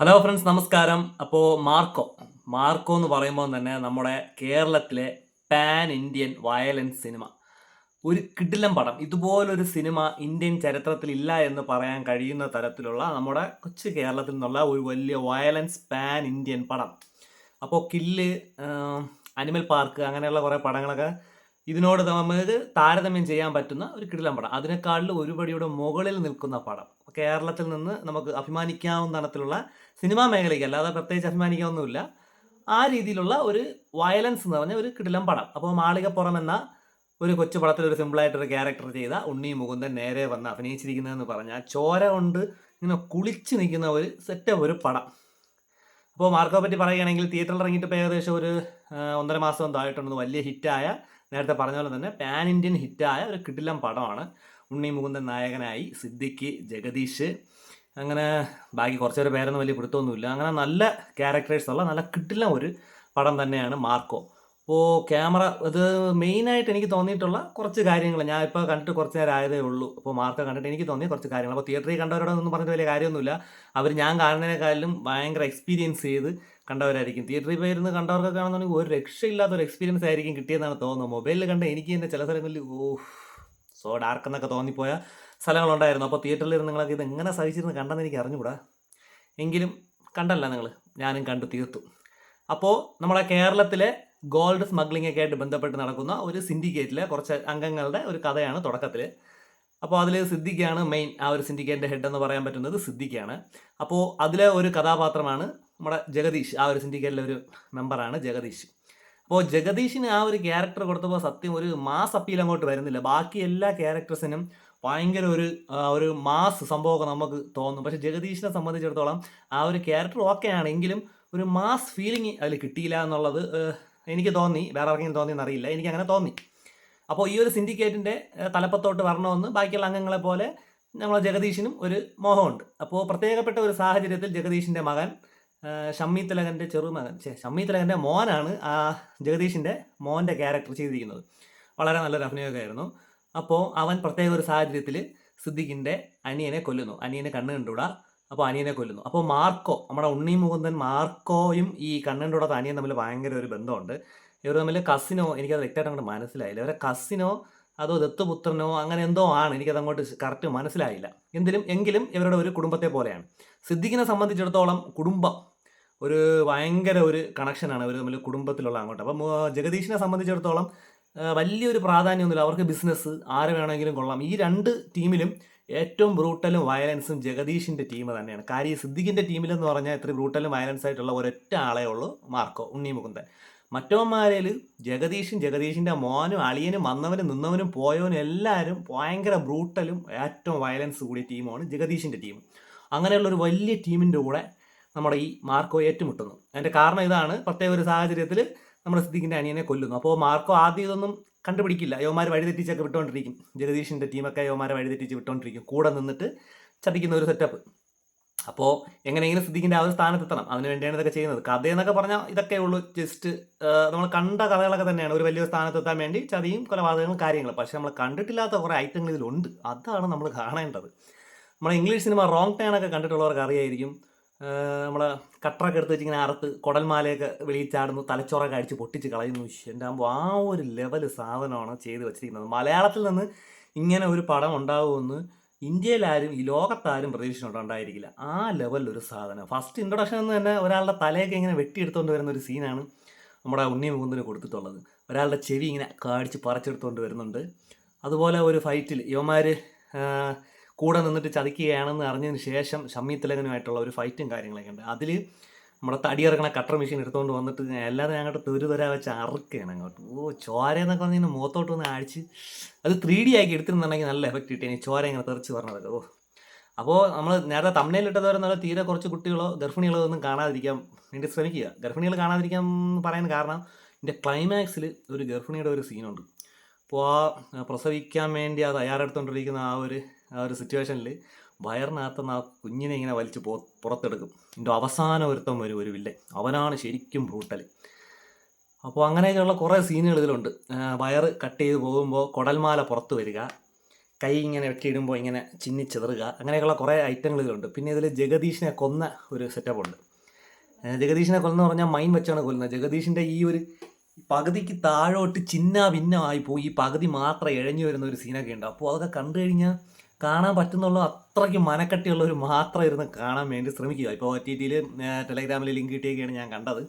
Hello friends നമസ്കാരം. അപ്പോൾ Marco. Marco എന്ന് പറയുമ്പോൾ തന്നെ നമ്മുടെ കേരളത്തിലെ പാൻ ഇന്ത്യൻ വയലൻസ് സിനിമ ഒരു കിടിലം പടം. ഇതുപോലൊരു സിനിമ ഇന്ത്യൻ ചരിത്രത്തിൽ ഇല്ല എന്ന് പറയാൻ കഴിയുന്ന തരത്തിലുള്ള നമ്മുടെ കൊച്ചു കേരളത്തിൽ നിന്നുള്ള ഒരു വലിയ വയലൻസ് പാൻ ഇന്ത്യൻ പടം. അപ്പോൾ കില്ല് അനിമൽ പാർക്ക് അങ്ങനെയുള്ള കുറേ പടങ്ങളൊക്കെ ഇതിനോട് നമുക്ക് താരതമ്യം ചെയ്യാൻ പറ്റുന്ന ഒരു കിടിലം പടം. അതിനേക്കാളിൽ ഒരുപടിയുടെ മുകളിൽ നിൽക്കുന്ന പടം. കേരളത്തിൽ നിന്ന് നമുക്ക് അഭിമാനിക്കാവുന്ന തരത്തിലുള്ള സിനിമാ മേഖലയ്ക്ക് അല്ലാതെ പ്രത്യേകിച്ച് അഭിമാനിക്കാവുന്നില്ല ആ രീതിയിലുള്ള ഒരു വയലൻസ് എന്ന് പറഞ്ഞ ഒരു കിടിലം പടം. അപ്പോൾ മാളികപ്പുറം എന്ന ഒരു കൊച്ചു പടത്തിൽ ഒരു സിമ്പിളായിട്ടൊരു ക്യാരക്ടർ ചെയ്ത ഉണ്ണി മുകുന്ദൻ നേരെ വന്ന് അഭിനയിച്ചിരിക്കുന്നതെന്ന് പറഞ്ഞാൽ ചോര കൊണ്ട് ഇങ്ങനെ കുളിച്ച് നിൽക്കുന്ന ഒരു സെറ്റ് ഒരു പടം. അപ്പോൾ മാർക്കോ പറ്റി പറയുകയാണെങ്കിൽ തിയേറ്ററിൽ ഇറങ്ങിയിട്ട് ഇപ്പോൾ ഏകദേശം ഒരു ഒന്നര മാസം എന്തോ ആയിട്ടുണ്ട് വലിയ ഹിറ്റായ നേരത്തെ പറഞ്ഞ പോലെ തന്നെ പാൻ ഇന്ത്യൻ ഹിറ്റായ ഒരു കിടിലം പടമാണ്. ഉണ്ണി മുകുന്ദൻ നായകനായി സിദ്ദിഖ് ജഗദീഷ് അങ്ങനെ ബാക്കി കുറച്ചേരെ പേരൊന്നും വലിയ പിടുത്തമൊന്നുമില്ല. അങ്ങനെ നല്ല ക്യാരക്ടേഴ്സ് ഉള്ള നല്ല കിട്ടില്ല ഒരു പടം തന്നെയാണ് മാർക്കോ. അപ്പോൾ ക്യാമറ ഇത് മെയിനായിട്ട് എനിക്ക് തോന്നിയിട്ടുള്ള കുറച്ച് കാര്യങ്ങൾ. ഞാൻ ഇപ്പോൾ കണ്ടിട്ട് കുറച്ച് നേരം ആയതേ ഉള്ളൂ. അപ്പോൾ മാർക്കോ കണ്ടിട്ട് എനിക്ക് തോന്നിയ കുറച്ച് കാര്യങ്ങൾ. അപ്പോൾ തിയേറ്ററിൽ കണ്ടവരോടൊന്നും പറഞ്ഞിട്ട് വലിയ കാര്യമൊന്നുമില്ല. അവർ ഞാൻ കാണുന്നതിനേക്കാളും ഭയങ്കര എക്സ്പീരിയൻസ് ചെയ്ത് കണ്ടവരായിരിക്കും. തിയേറ്ററിൽ പോയി ഇരുന്ന് കണ്ടവർക്കൊക്കെ ആണെന്നുണ്ടെങ്കിൽ ഒരു രക്ഷയില്ലാത്ത ഒരു എക്സ്പീരിയൻസ് ആയിരിക്കും കിട്ടിയെന്നാണ് തോന്നുന്നത്. മൊബൈലിൽ കണ്ട എനിക്ക് തന്നെ ചില സ്ഥലങ്ങളിൽ ഓ സോ ഡാർക്ക് എന്നൊക്കെ തോന്നിപ്പോയ സ്ഥലങ്ങളുണ്ടായിരുന്നു. അപ്പോൾ തിയേറ്ററിൽ ഇരുന്ന് നിങ്ങളൊക്കെ ഇത് എങ്ങനെ സഹിച്ചിരുന്ന് കണ്ടെന്ന് എനിക്ക് അറിഞ്ഞുകൂടാ. എങ്കിലും കണ്ടല്ല നിങ്ങൾ ഞാനും കണ്ടു തീർത്തു. അപ്പോൾ നമ്മളെ കേരളത്തിലെ ഗോൾഡ് സ്മഗ്ലിംഗ് ഒക്കെ ആയിട്ട് ബന്ധപ്പെട്ട് നടക്കുന്ന ഒരു സിൻഡിക്കേറ്റിലെ കുറച്ച് അംഗങ്ങളുടെ ഒരു കഥയാണ് തുടക്കത്തിൽ അപ്പോൾ അതിൽ സിദ്ദിഖാണ് മെയിൻ ആ ഒരു സിൻഡിക്കേറ്റിന്റെ ഹെഡ് എന്ന് പറയാൻ പറ്റുന്നത് സിദ്ദിഖാണ്. അപ്പോൾ അതിലെ ഒരു കഥാപാത്രമാണ് നമ്മുടെ ജഗദീഷ്. ആ ഒരു സിൻഡിക്കേറ്റിലെ ഒരു മെമ്പറാണ് ജഗദീഷ്. അപ്പോൾ ജഗദീഷിന് ആ ഒരു ക്യാരക്ടർ കൊടുത്തപ്പോൾ സത്യം ഒരു മാസ് അപ്പീൽ അങ്ങോട്ട് വരുന്നില്ല. ബാക്കി എല്ലാ ക്യാരക്ടേഴ്സിനും ഭയങ്കര ഒരു ഒരു മാസ് സംഭവമൊക്കെ നമുക്ക് തോന്നും. പക്ഷെ ജഗദീഷിനെ സംബന്ധിച്ചിടത്തോളം ആ ഒരു ക്യാരക്ടർ ഓക്കെ ആണെങ്കിലും ഒരു മാസ് ഫീലിംഗ് അതിൽ കിട്ടിയില്ല എന്നുള്ളത് എനിക്ക് തോന്നി. വേറെ ആർക്കെങ്കിലും തോന്നിയെന്ന് അറിയില്ല. എനിക്ക് അങ്ങനെ തോന്നി. അപ്പോൾ ഈ ഒരു സിൻഡിക്കേറ്റിന്റെ തലപ്പത്തോട്ട് വരണമെന്ന് ബാക്കിയുള്ള അംഗങ്ങളെ പോലെ നമ്മളെ ജഗദീഷിനും ഒരു മോഹമുണ്ട്. അപ്പോൾ പ്രത്യേകപ്പെട്ട ഒരു സാഹചര്യത്തിൽ ജഗദീഷിന്റെ മകൻ ഷമ്മി തിലകന്റെ ചെറുമകൻ ഷമ്മി തിലകന്റെ മോനാണ് ആ ജഗദീഷിന്റെ മോന്റെ ക്യാരക്ടർ ചെയ്തിരിക്കുന്നത്. വളരെ നല്ലൊരു അഭിനയമൊക്കെയായിരുന്നു അപ്പോൾ അവൻ പ്രത്യേക ഒരു സാഹചര്യത്തിൽ സിദ്ദിഖിന്റെ അനിയനെ കൊല്ലുന്നു. അനിയനെ കണ്ണ് കണ്ടുകൂടാ? അപ്പോൾ അനിയനെ കൊല്ലുന്നു. അപ്പോൾ മാർക്കോ നമ്മുടെ ഉണ്ണി മുകുന്ദൻ മാർക്കോയും ഈ കണ്ണ് കണ്ടുകൂടാത്ത അനിയൻ തമ്മിൽ ഭയങ്കര ഒരു ബന്ധമുണ്ട്. ഇവർ തമ്മിൽ കസിനോ എനിക്കത് വ്യക്തമായിട്ട് അങ്ങോട്ട് മനസ്സിലായില്ല. ഇവരെ കസിനോ അതോ ദത്തുപുത്രനോ അങ്ങനെ എന്തോ ആണ്. എനിക്കത് അങ്ങോട്ട് കറക്റ്റ് മനസ്സിലായില്ല. എന്തിലും എങ്കിലും ഇവരുടെ ഒരു കുടുംബത്തെ പോലെയാണ്. സിദ്ദിഖിനെ സംബന്ധിച്ചിടത്തോളം കുടുംബം ഒരു ഭയങ്കര ഒരു കണക്ഷനാണ് അവർ തമ്മിൽ കുടുംബത്തിലുള്ള അങ്ങോട്ട്. അപ്പം ജഗദീഷിനെ സംബന്ധിച്ചിടത്തോളം വലിയൊരു പ്രാധാന്യമൊന്നുമില്ല. അവർക്ക് ബിസിനസ് ആരെ വേണമെങ്കിലും കൊള്ളാം. ഈ രണ്ട് ടീമിലും ഏറ്റവും ബ്രൂട്ടലും വയലൻസും ജഗദീഷിന്റെ ടീം തന്നെയാണ്. കാര്യം സിദ്ദിഖിന്റെ ടീമിലെന്ന് പറഞ്ഞാൽ ഇത്ര ബ്രൂട്ടലും വയലൻസ് ആയിട്ടുള്ള ഒരൊറ്റ ആളേ ഉള്ളൂ മാർക്കോ ഉണ്ണി മുകുന്ദൻ. മറ്റവന്മാരിൽ ജഗദീഷും ജഗദീഷിന്റെ മോനും അളിയനും വന്നവനും നിന്നവനും പോയവനും എല്ലാവരും ഭയങ്കര ബ്രൂട്ടലും ഏറ്റവും വയലൻസ് കൂടിയ ടീമാണ് ജഗദീഷിന്റെ ടീം അങ്ങനെയുള്ള ഒരു വലിയ ടീമിന്റെ കൂടെ നമ്മുടെ ഈ മാർക്കോ ഏറ്റുമുട്ടുന്നു. അതിന്റെ കാരണം ഇതാണ്. പ്രത്യേക ഒരു സാഹചര്യത്തിൽ നമ്മുടെ സിദ്ദിഖിന്റെ അനിയനെ കൊല്ലുന്നു. അപ്പോൾ മാർക്കോ ആദ്യം ഇതൊന്നും കണ്ടുപിടിക്കില്ല. യവന്മാർ വഴിതെറ്റിച്ചൊക്കെ വിട്ടുകൊണ്ടിരിക്കും. ജഗദീഷിന്റെ ടീമൊക്കെ യോമാരെ വഴിതെറ്റിച്ച് വിട്ടുകൊണ്ടിരിക്കും. കൂടെ നിന്നിട്ട് ചതിക്കുന്ന ഒരു സെറ്റപ്പ് അപ്പോൾ എങ്ങനെയെങ്കിലും സിദ്ദിഖിന്റെ ആ ഒരു സ്ഥാനത്തെത്തണം. അതിന് വേണ്ടിയാണ് ഇതൊക്കെ ചെയ്യുന്നത്. കഥ എന്നൊക്കെ പറഞ്ഞാൽ ഇതൊക്കെ ഉള്ളൂ. ജസ്റ്റ് നമ്മൾ കണ്ട കഥകളൊക്കെ തന്നെയാണ്. ഒരു വലിയ സ്ഥാനത്തെത്താൻ വേണ്ടി ചതിയും കൊലപാതകങ്ങളും കാര്യങ്ങളും. പക്ഷേ നമ്മൾ കണ്ടിട്ടില്ലാത്ത കുറേ ഐറ്റങ്ങൾ ഇതിലുണ്ട്. അതാണ് നമ്മൾ കാണേണ്ടത്. നമ്മൾ ഇംഗ്ലീഷ് സിനിമ റോങ് ഒക്കെ കണ്ടിട്ടുള്ളവർക്ക് അറിയായിരിക്കും. നമ്മൾ കട്ടറൊക്കെ എടുത്ത് വെച്ചിങ്ങനെ അറുത്ത് കുടൽമാലയൊക്കെ വെളിയിൽ ചാടുന്നു തലച്ചോറൊക്കെ അടിച്ച് പൊട്ടിച്ച് കളയുന്നു. എന്റെ ആകുമ്പോൾ ആ ഒരു ലെവൽ സാധനമാണ് ചെയ്ത് വെച്ചിരിക്കുന്നത്. മലയാളത്തിൽ നിന്ന് ഇങ്ങനെ ഒരു പടം ഉണ്ടാകുമെന്ന് ഇന്ത്യയിലാരും ഈ ലോകത്താരും പ്രതീക്ഷിച്ചിട്ടുണ്ടായിരിക്കില്ല ആ ലെവലിൽ ഒരു സാധനം. ഫസ്റ്റ് ഇൻട്രൊഡക്ഷൻ എന്ന് തന്നെ ഒരാളുടെ തലയൊക്കെ ഇങ്ങനെ വെട്ടിയെടുത്തുകൊണ്ട് വരുന്ന ഒരു സീനാണ് നമ്മുടെ ഉണ്ണി മുകുന്ദിന് കൊടുത്തിട്ടുള്ളത്. ഒരാളുടെ ചെവി ഇങ്ങനെ കാടിച്ച് പറിച്ചെടുത്തുകൊണ്ട് വരുന്നുണ്ട്. അതുപോലെ ഒരു ഫൈറ്റിൽ യുവമാർ കൂടെ നിന്നിട്ട് ചതിക്കുകയാണെന്ന് അറിഞ്ഞതിന് ശേഷം ഷമ്മി തിലകനുമായിട്ടുള്ള ഒരു ഫൈറ്റും കാര്യങ്ങളൊക്കെ ഉണ്ട്. അതിൽ നമ്മുടെ തടിയിറക്കണ കട്ടർ മെഷീൻ എടുത്തുകൊണ്ട് വന്നിട്ട് എല്ലാവരും അങ്ങോട്ട് തുരു തുര വെച്ച് അറുക്കുകയാണ് അങ്ങോട്ട്. ഓ ചോര എന്നൊക്കെ പറഞ്ഞ് കഴിഞ്ഞാൽ മുഖത്തോട്ട് വന്ന് അടിച്ച് അത് ത്രീ ഡി ആക്കി എടുത്തിരുന്നുണ്ടെങ്കിൽ നല്ല എഫക്റ്റ് കിട്ടിയ ചോര ഇങ്ങനെ തെറിച്ച് പറഞ്ഞതൊക്കെ. ഓ. അപ്പോൾ നമ്മൾ നേരത്തെ തമ്മനയിലിട്ടത് നല്ല തീരെ കുറച്ച് കുട്ടികളോ ഗർഭിണികളോ ഒന്നും കാണാതിരിക്കാൻ വേണ്ടി ശ്രമിക്കുക. ഗർഭിണികൾ കാണാതിരിക്കാൻ പറയാൻ കാരണം ഇതിന്റെ ക്ലൈമാക്സിൽ ഒരു ഗർഭിണിയുടെ ഒരു സീനുണ്ട് അപ്പോൾ ആ പ്രസവിക്കാൻ വേണ്ടി ആ തയ്യാറെടുത്തുകൊണ്ടിരിക്കുന്ന ആ ഒരു ആ ഒരു സിറ്റുവേഷനിൽ വയറിനകത്ത് നിന്ന് ആ കുഞ്ഞിനെ ഇങ്ങനെ വലിച്ച് പോ പുറത്തെടുക്കും. എന്റെ അവസാന ഒരുത്തം വരും ഒരു വില്ലൻ അവനാണ് ശരിക്കും ബ്രൂട്ടൽ അപ്പോൾ അങ്ങനെയൊക്കെയുള്ള കുറേ സീനുകൾ ഇതിലുണ്ട്. വയർ കട്ട് ചെയ്ത് പോകുമ്പോൾ കുടൽമാല പുറത്ത് വരിക കൈ ഇങ്ങനെ വെട്ടിയിടുമ്പോൾ ഇങ്ങനെ ചിന്നി ചെതറുക അങ്ങനെയൊക്കെയുള്ള കുറേ ഐറ്റങ്ങൾ ഇതിലുണ്ട്. പിന്നെ ഇതിൽ ജഗദീഷിനെ കൊന്ന ഒരു സെറ്റപ്പ് ഉണ്ട്. ജഗദീഷിനെ കൊല്ലെന്ന് പറഞ്ഞാൽ മൈൻ വെച്ചാണ് കൊല്ലുന്നത്. ജഗദീഷിന്റെ ഈ ഒരു പകുതിക്ക് താഴോട്ട് ചിന്ന ഭിന്നമായി പോയി ഈ പകുതി മാത്രം ഇഴഞ്ഞു വരുന്ന ഒരു സീനൊക്കെ ഉണ്ട്. അപ്പോൾ അതൊക്കെ കണ്ടു കഴിഞ്ഞാൽ കാണാൻ പറ്റുന്നുള്ള അത്രയ്ക്ക് മനക്കട്ടിയുള്ളവർ മാത്രം ഇരുന്ന് കാണാൻ വേണ്ടി ശ്രമിക്കുക. ഇപ്പോൾ ഒ ടി ടിയിൽ ടെലഗ്രാമിൽ ലിങ്ക് കിട്ടിയൊക്കെയാണ് ഞാൻ കണ്ടത്.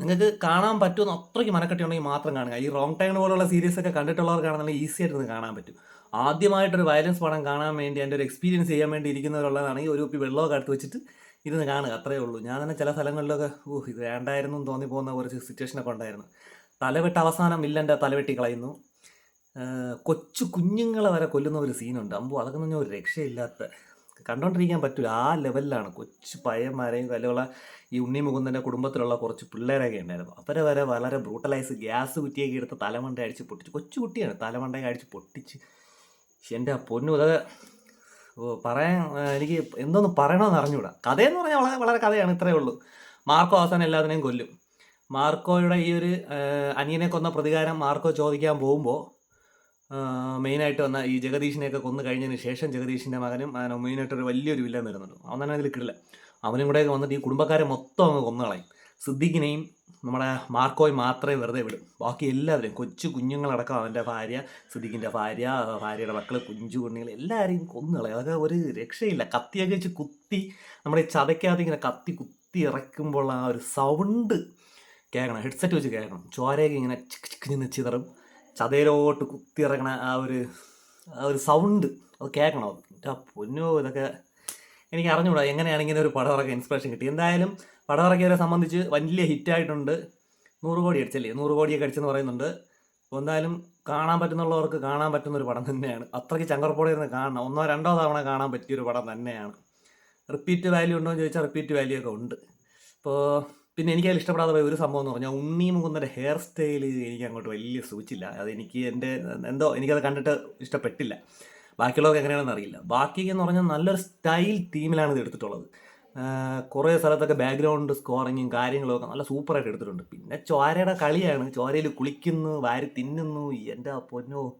നിങ്ങൾക്ക് കാണാൻ പറ്റുമെന്ന് അത്രയ്ക്ക് മനക്കെട്ടുണ്ടെങ്കിൽ മാത്രം കാണുക. ഈ റോങ് ടൈം പോലുള്ള സീരീസ് ഒക്കെ കണ്ടിട്ടുള്ളവർക്കാണെന്നുണ്ടെങ്കിൽ ഈസി ആയിട്ട് ഇരുന്ന് കാണാൻ പറ്റും. ആദ്യമായിട്ടൊരു വയലൻസ് പടം കാണാൻ വേണ്ടി എന്റെ ഒരു എക്സ്പീരിയൻസ് ചെയ്യാൻ വേണ്ടി ഇരിക്കുന്നവരുള്ളതാണെങ്കിൽ ഒരു കുപ്പി വെള്ളമൊക്കെ എടുത്ത് വെച്ചിട്ട് ഇരുന്ന് കാണുക അത്രയേ ഉള്ളൂ. ഞാൻ തന്നെ ചില സ്ഥലങ്ങളിലൊക്കെ ഓ ഇത് വേണ്ടായിരുന്നു തോന്നി പോകുന്ന കുറച്ച് സിറ്റുവേഷനൊക്കെ ഉണ്ടായിരുന്നു. തലവെട്ട് അവസാനം വില്ലന്റെ തലവെട്ടി കളയുന്നു. കൊച്ചു കുഞ്ഞുങ്ങളെ വരെ കൊല്ലുന്ന ഒരു സീനുണ്ട് അമ്പോ അതൊക്കെ പറഞ്ഞാൽ ഒരു രക്ഷയില്ലാത്ത കണ്ടോണ്ടിരിക്കാൻ പറ്റില്ല ആ ലെവലിലാണ് കൊച്ചു പയ്യന്മാരെയും കല്ലുള്ള ഈ ഉണ്ണി മുകുന്ദന്റെ കുടുംബത്തിലുള്ള കുറച്ച് പിള്ളേരൊക്കെ ഉണ്ടായിരുന്നു അവരെ വരെ വളരെ ബ്രൂട്ടലൈസ് ഗ്യാസ് കുറ്റിയൊക്കെ എടുത്ത് തലമണ്ട അടിച്ച് പൊട്ടിച്ച് കൊച്ചു കുട്ടിയാണ് തലമണ്ടയൊക്കെ അടിച്ച് പൊട്ടിച്ച്. എന്റെ ആ പൊന്നു അതൊക്കെ പറയാൻ എനിക്ക് എന്തോന്ന് പറയണമെന്ന് അറിഞ്ഞുകൂടാ കഥയെന്ന് പറഞ്ഞാൽ വളരെ വളരെ കഥയാണ് ഇത്രയേ ഉള്ളൂ. മാർക്കോ അവസാനം എല്ലാത്തിനെയും കൊല്ലും. മാർക്കോയുടെ ഈ ഒരു അനിയനെ കൊന്ന പ്രതികാരം മാർക്കോ ചോദിക്കാൻ പോകുമ്പോൾ മെയിനായിട്ട് വന്ന ഈ ജഗദീഷിനെയൊക്കെ കൊന്നു കഴിഞ്ഞതിന് ശേഷം ജഗദീഷിന്റെ മകനും ആ, മെയിനായിട്ടൊരു വലിയൊരു വില്ലൻ വരുന്നുണ്ട്. അവൻ തന്നെ അതിൽ കിടില്ല അവനും കൂടെയൊക്കെ വന്നിട്ട് ഈ കുടുംബക്കാരെ മൊത്തം അങ്ങ് കൊന്നുകളയും സിദ്ദിഖിനെയും നമ്മുടെ മാർക്കോയും മാത്രമേ വെറുതെ വിടും. ബാക്കി എല്ലാവരും കൊച്ചു കുഞ്ഞുങ്ങളടക്കം അവന്റെ ഭാര്യ സിദ്ദിഖിന്റെ ഭാര്യ ഭാര്യയുടെ മക്കൾ കുഞ്ചു കുഞ്ഞുങ്ങൾ എല്ലാവരെയും കൊന്നുകളെ അതൊക്കെ ഒരു രക്ഷയില്ല. കത്തിയൊക്കെ വെച്ച് കുത്തി നമ്മുടെ ഈ ചതയ്ക്കകത്ത് ഇങ്ങനെ കത്തി കുത്തി ഇറക്കുമ്പോൾ ആ ഒരു സൗണ്ട് കേൾക്കണം. ഹെഡ്സെറ്റ് വെച്ച് കേൾക്കണം. ചോരയൊക്കെ ഇങ്ങനെ ചിക്ക് ചിക്ക് നിന്ന് ചിതറും. ചതയിലോട്ട് കുത്തി ഇറങ്ങണ ആ ഒരു ആ ഒരു സൗണ്ട് അത് കേൾക്കണം. എന്റെ പൊന്നോ ഇതൊക്കെ എനിക്ക് അറിഞ്ഞുകൂടാ. എങ്ങനെയാണ് ഇങ്ങനെ ഒരു പടം ഇറക്കാൻ ഇൻസ്പിറേഷൻ കിട്ടി എന്തായാലും പടം സംബന്ധിച്ച് വലിയ ഹിറ്റായിട്ടുണ്ട്. നൂറ് കോടി അടിച്ചല്ലേ? നൂറ് കോടിയൊക്കെ അടിച്ചെന്ന് പറയുന്നുണ്ട്. അപ്പോൾ എന്തായാലും കാണാൻ പറ്റുന്നുള്ളവർക്ക് കാണാൻ പറ്റുന്ന ഒരു പടം തന്നെയാണ്. അത്രയ്ക്ക് ചങ്കർപ്പോടെ ഇരുന്ന് കാണണം. ഒന്നോ രണ്ടോ തവണ കാണാൻ പറ്റിയൊരു പടം തന്നെയാണ്. റിപ്പീറ്റ് വാല്യൂ ഉണ്ടോ എന്ന് ചോദിച്ചാൽ റിപ്പീറ്റ് വാല്യൂ ഒക്കെ ഉണ്ട്. ഇപ്പോൾ പിന്നെ എനിക്ക് അതിൽ ഇഷ്ടപ്പെടാതെ പോയ ഒരു സംഭവം എന്ന് പറഞ്ഞാൽ ഉണ്ണി മുകുന്നന്റെ ഹെയർ സ്റ്റൈൽ എനിക്ക് അങ്ങോട്ട് വലിയ സൂചിച്ചില്ല. അതെനിക്ക് എന്റെ എന്തോ എനിക്കത് കണ്ടിട്ട് ഇഷ്ടപ്പെട്ടില്ല. ബാക്കിയുള്ളവർക്ക് എങ്ങനെയാണെന്ന് അറിയില്ല. ബാക്കി എന്ന് പറഞ്ഞാൽ നല്ലൊരു സ്റ്റൈൽ തീമിലാണ് ഇത് എടുത്തിട്ടുള്ളത്. കുറേ സ്ഥലത്തൊക്കെ ബാക്ക്ഗ്രൗണ്ട് സ്കോറിങ്ങും കാര്യങ്ങളൊക്കെ നല്ല സൂപ്പറായിട്ട് എടുത്തിട്ടുണ്ട്. പിന്നെ ചോരയുടെ കളിയാണ്. ചോരയിൽ കുളിക്കുന്നു വാരി തിന്നുന്നു. എന്റെ പൊന്നോ.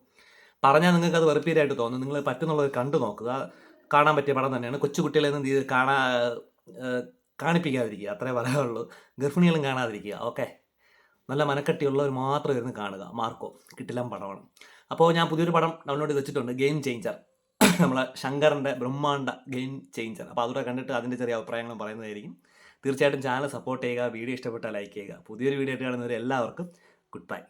പറഞ്ഞാൽ നിങ്ങൾക്ക് അത് വെറുപ്പീരായിട്ട് തോന്നും. നിങ്ങൾ പറ്റുന്നുള്ളത് കണ്ടു നോക്കുക. കാണാൻ പറ്റിയ പടം തന്നെയാണ്. കൊച്ചുകുട്ടികളെ ഒന്നും കാണാ കാണിപ്പിക്കാതിരിക്കുക. അത്രേ പറയാനുള്ളൂ. ഗർഭിണികളും കാണാതിരിക്കുക. ഓക്കെ. നല്ല മനക്കട്ടിയുള്ളവർ മാത്രം ഇരുന്ന് കാണുക. മാർക്കോ കിട്ടില്ല പടമാണ്. അപ്പോൾ ഞാൻ പുതിയൊരു പടം ഡൗൺലോഡ് ചെയ്ത് വെച്ചിട്ടുണ്ട്. ഗെയിം ചേഞ്ചർ നമ്മളെ ശങ്കറിന്റെ ബ്രഹ്മാണ്ട ഗെയിം ചേഞ്ചർ അപ്പോൾ അതുകൂടെ കണ്ടിട്ട് അതിന്റെ ചെറിയ അഭിപ്രായങ്ങളും പറയുന്നതായിരിക്കും. തീർച്ചയായിട്ടും ചാനൽ സപ്പോർട്ട് ചെയ്യുക വീഡിയോ ഇഷ്ടപ്പെട്ടാൽ ലൈക്ക് ചെയ്യുക. പുതിയൊരു വീഡിയോ ആയിട്ട് കാണുന്നവർ എല്ലാവർക്കും ഗുഡ് ബൈ